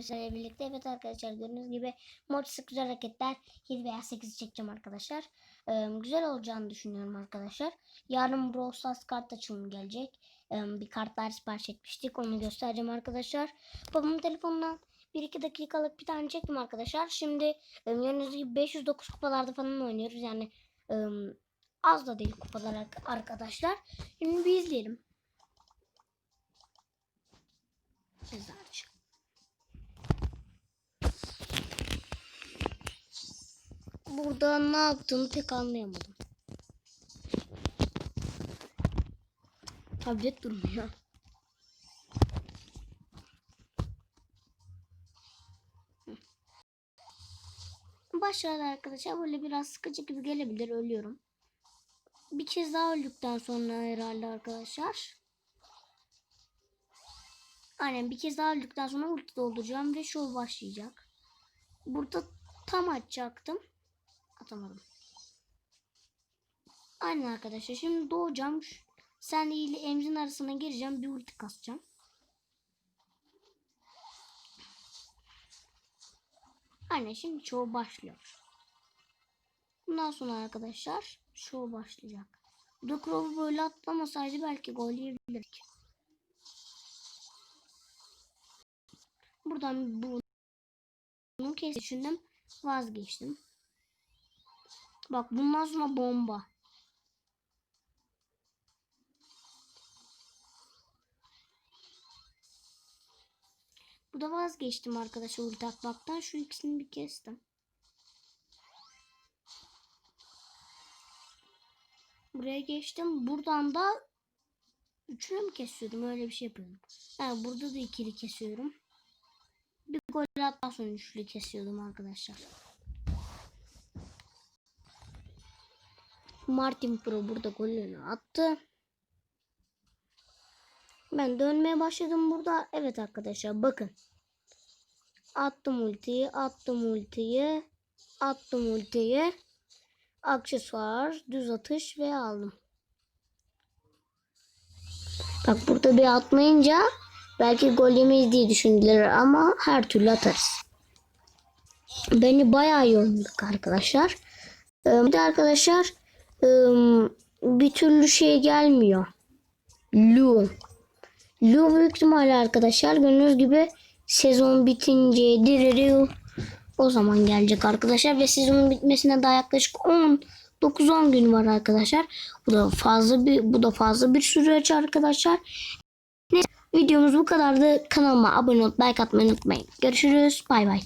Sizlerle birlikte evet arkadaşlar gördüğünüz gibi Mortis'e güzel hareketler 7 veya 8 çekeceğim arkadaşlar. Ee, güzel olacağını düşünüyorum arkadaşlar. Yarın Brawl Stars kart açılımı gelecek. Ee, bir kartlar sipariş etmiştik. Onu göstereceğim arkadaşlar. Babamın telefonundan 1-2 dakikalık bir tane çektim arkadaşlar. Şimdi gördüğünüz gibi 509 kupalarda falan oynuyoruz. Yani e, az da değil kupalar ar- arkadaşlar. Şimdi bir izleyelim. Sizler için. Burada ne yaptığını pek anlayamadım. Tablet durmuyor. Başladı arkadaşlar. Böyle biraz sıkıcı gibi gelebilir. Ölüyorum. Bir kez daha öldükten sonra herhalde arkadaşlar. Aynen bir kez daha öldükten sonra ulti dolduracağım ve şov başlayacak. Burada tam açacaktım. Atamadım. Aynen arkadaşlar. Şimdi doğacağım. Sen ile Emzin arasına gireceğim. Bir ulti kasacağım. Aynen şimdi çoğu başlıyor. Bundan sonra arkadaşlar şov başlayacak. Crow'u böyle atlamasaydı belki gol yiyebilirdik. Buradan bu bunu kes düşündüm. Vazgeçtim. Bak bundan sonra bomba. Burada vazgeçtim arkadaşlar ulti atmaktan. Şu ikisini bir kestim. Buraya geçtim. Buradan da üçünü mü kesiyordum? Öyle bir şey yapıyordum. Yani burada da ikili kesiyorum. Bir gol attan sonra üçlü kesiyordum arkadaşlar. Martin Pro burada golünü attı. Ben dönmeye başladım burada. Evet arkadaşlar bakın. Attım ultiyi, attım ultiyi, attım ultiyi. Aksesuar, düz atış ve aldım. Bak burada bir atmayınca belki gol yemeyiz diye düşündüler ama her türlü atarız. Beni bayağı yorulduk arkadaşlar. Ee, Bir de arkadaşlar ım, bir türlü şey gelmiyor. Lu. Lu büyük ihtimalle arkadaşlar gördüğünüz gibi sezon bitince diriri o zaman gelecek arkadaşlar ve sezonun bitmesine daha yaklaşık 10 9-10 gün var arkadaşlar. Bu da fazla bir bu da fazla bir süreç arkadaşlar. Neyse, videomuz bu kadardı. Kanalıma abone olup like atmayı unutmayın. Görüşürüz. Bay bay.